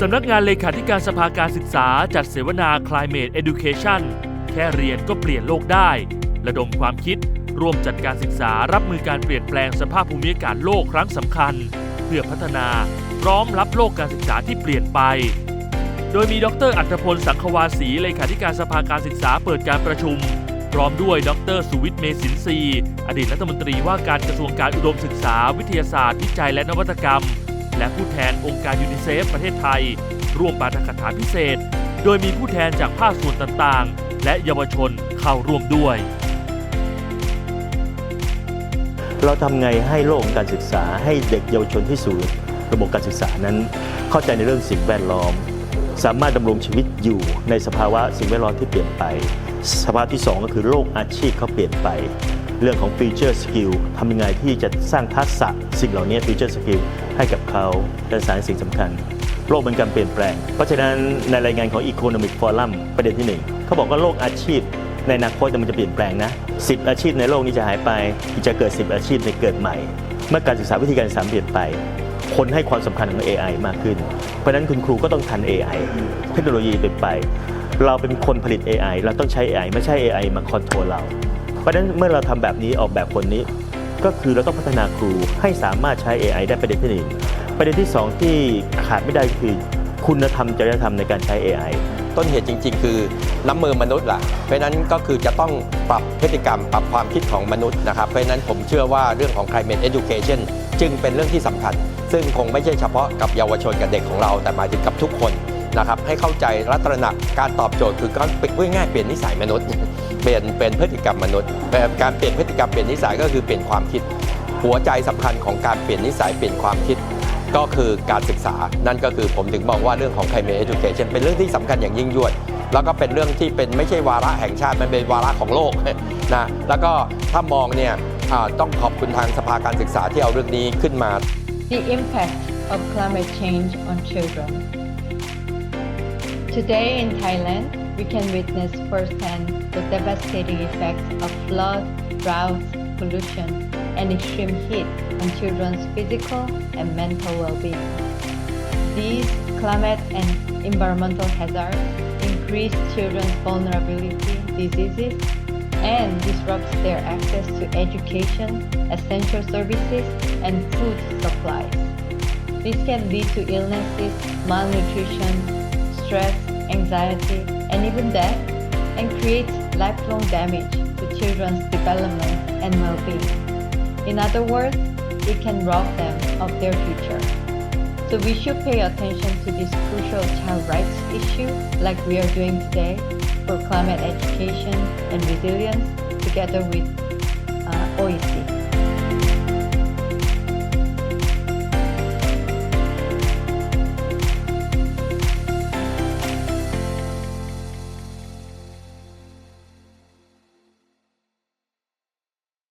สำนักงานเลขาธิการสภาการศึกษาจัดเสวนา Climate Education แค่เรียนก็เปลี่ยนโลกได้ ระดมความคิด ร่วมจัดการศึกษารับมือการเปลี่ยนแปลงสภาพภูมิอากาศโลกครั้งสำคัญ เพื่อพัฒนาพร้อมรับโลกการศึกษาที่เปลี่ยนไป โดยมีดรอัธพลสังควาสีเลขาธิการสภาการศึกษาเปิดการประชุม พร้อมด้วยดรสุวิทย์เมสินทรีอดีตรัฐมนตรีว่าการกระทรวงการอุดมศึกษา วิทยาศาสตร์วิจัยและนวัตกรรม และผู้แทนองค์การยูนิเซฟประเทศไทย ร่วมปาฐกถาพิเศษ โดยมีผู้แทนจากภาคส่วนต่างๆ และเยาวชนเข้าร่วมด้วย เราทำไงให้โลกของการศึกษาให้เด็กเยาวชนที่สู่ระบบการศึกษานั้น เข้าใจในเรื่องสิ่งแวดล้อม สามารถดำรงชีวิตอยู่ในสภาวะสิ่งแวดล้อมที่เปลี่ยนไป สภาวะที่ 2 ก็คือโลกอาชีพเขาเปลี่ยนไป เรื่องของ future skill ทำยังไงที่จะสร้างทักษะสิ่งเหล่านี้ future skill ให้กับเขาเป็นสารสิ่งสำคัญ โลกมันการเปลี่ยนแปลง เพราะฉะนั้นในรายงานของ Economic Forum ประเด็นที่หนึ่งเขาบอกว่าโลกอาชีพในอนาคตมันจะเปลี่ยนแปลงนะ 10 อาชีพในโลกนี้จะหายไป จะเกิด 10 อาชีพในเกิดใหม่ เมื่อการศึกษาวิธีการศึกษาเปลี่ยนไป คนให้ความสำคัญของ AI มากขึ้น เพราะฉะนั้นคุณครูก็ต้องทัน AI เทคโนโลยีเปลี่ยนไป เราเป็นคนผลิต AI เราต้องใช้ AI ไม่ใช่ AI มาคอนโทรลเรา ราะฉะนั้นเมื่อเราทำแบบนี้ออกแบบคนนี้ ก็คือเราต้องพัฒนาครูให้สามารถใช้ AI ได้ประเด็นที่หนึ่งประเด็นที่สองที่ขาดไม่ได้คือคุณธรรมจริยธรรมในการใช้ AI ต้นเหตุจริง ๆ คือน้ำมือมนุษย์ล่ะ เพราะนั้นก็คือจะต้องปรับพฤติกรรม ปรับความคิดของมนุษย์นะครับ เพราะนั้นผมเชื่อว่าเรื่องของ climate education จึงเป็นเรื่องที่สำคัญ ซึ่งคงไม่ใช่เฉพาะกับเยาวชนกับเด็กของเรา แต่หมายถึงกับทุกคนนะครับ ให้เข้าใจและตระหนักการตอบโจทย์คือการปิดง่ายเปลี่ยนนิสัยมนุษย์ เปลี่ยนเป็นพฤติกรรมมนุษย์แบบการเปลี่ยนพฤติกรรมเปลี่ยนนิสัยก็คือเปลี่ยนความคิด หัวใจสำคัญของการเปลี่ยนนิสัยเปลี่ยนความคิด ก็คือการศึกษา นั่นก็คือผมถึงมองว่าเรื่องของ climate education เป็นเรื่องที่สำคัญอย่างยิ่งยวดแล้วก็เป็นเรื่องที่เป็นไม่ใช่วาระแห่งชาติ มันเป็นวาระของโลกนะแล้วก็ถ้ามองเนี่ยต้องขอบคุณทางสภาการศึกษาที่เอาเรื่องนี้ขึ้นมา The impact of climate change on children. Today in Thailand, we can witness firsthand the devastating effects of flood, drought, pollution, and extreme heat on children's physical and mental well-being. These climate and environmental hazards increase children's vulnerability to diseases and disrupts their access to education, essential services, and food supplies. This can lead to illnesses, malnutrition, stress, anxiety, and even death, and creates lifelong damage to children's development and well-being. In other words, it can rob them of their future. So we should pay attention to this crucial child rights issue like we are doing today for climate education and resilience together with uh, OECD.